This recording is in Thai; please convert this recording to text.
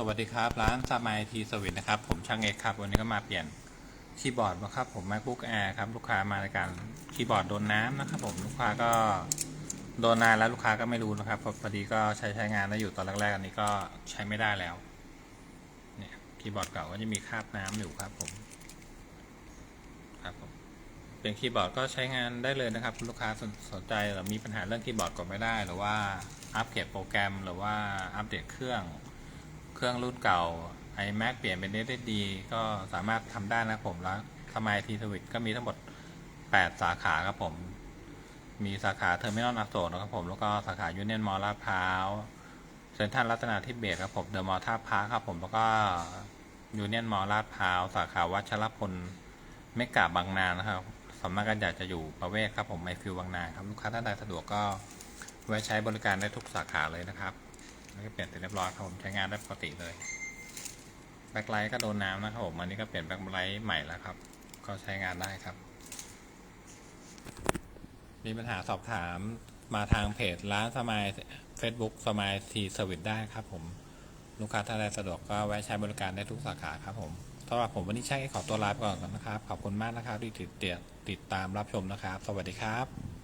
สวัสดีครับ ร้านสมายทีสวิตนะครับ ผมช่างเอกครับ วันนี้ก็มาเปลี่ยนคีย์บอร์ดนะครับผม macbook air ครับ ลูกค้ามาในการคีย์บอร์ดโดนน้ำนะครับผมลูกค้าก็โดนนานแล้วลูกค้าก็ไม่รู้นะครับพอพอดีก็ใช้ใช้งานได้อยู่ตอนแรกๆอันนี้ก็ใช้ไม่ได้แล้วเนี่ยคีย์บอร์ดเก่าก็จะมีคราบน้ำอยู่ครับผมครับผมเป็นคีย์บอร์ดก็ใช้งานได้เลยนะครับคุณลูกค้าสนสนใจหรือมีปัญหาเรื่องคีย์บอร์ดกดไม่ได้ หรือว่าอัปเกรดโปรแกรมหรือว่าอัปเดตเครื่อง เครื่องรุ่นเก่า iMac เปลี่ยนเป็น SSD ก็สามารถทำได้นะครับผมแล้วทำไมทีสวิตก็มีทั้งหมด 8 สาขาครับผม มีสาขาเทอร์มินอลอโศกนะครับผม แล้วก็สาขายูเนียนมอลลาดพร้าวเซ็นทรัลรัตนาธิเบศครับผมเดอะมอลล์ท่าพระครับผมแล้วก็ยูเนียนมอลลาดพร้าวสาขาวัชรพลเมกะบางนานะครับสำนักงานใหญ่จะอยู่ประเวศครับผมไมฟิวบางนาครับลูกค้าท่านใดสะดวกก็ไว้ใช้บริการได้ทุกสาขาเลยนะครับ แล้วก็เปลี่ยนเสร็จเรียบร้อยครับผมใช้งานได้ปกติเลยแบ็คไลท์ก็โดนน้ำนะครับผมอันนี้ก็เปลี่ยนแบ็คไลท์ใหม่แล้วครับ ก็ใช้งานได้ครับ มีปัญหาสอบถามมาทางเพจร้านสมาย Facebook สมายทีสวิตได้ครับผม ลูกค้าท่านใดสะดวกก็แวะใช้บริการได้ทุกสาขาครับผมสำหรับผมวันนี้ช่างขอตัวลาไปก่อนนะครับ ขอบคุณมากนะครับที่ติดติดตามรับชมนะครับ สวัสดีครับ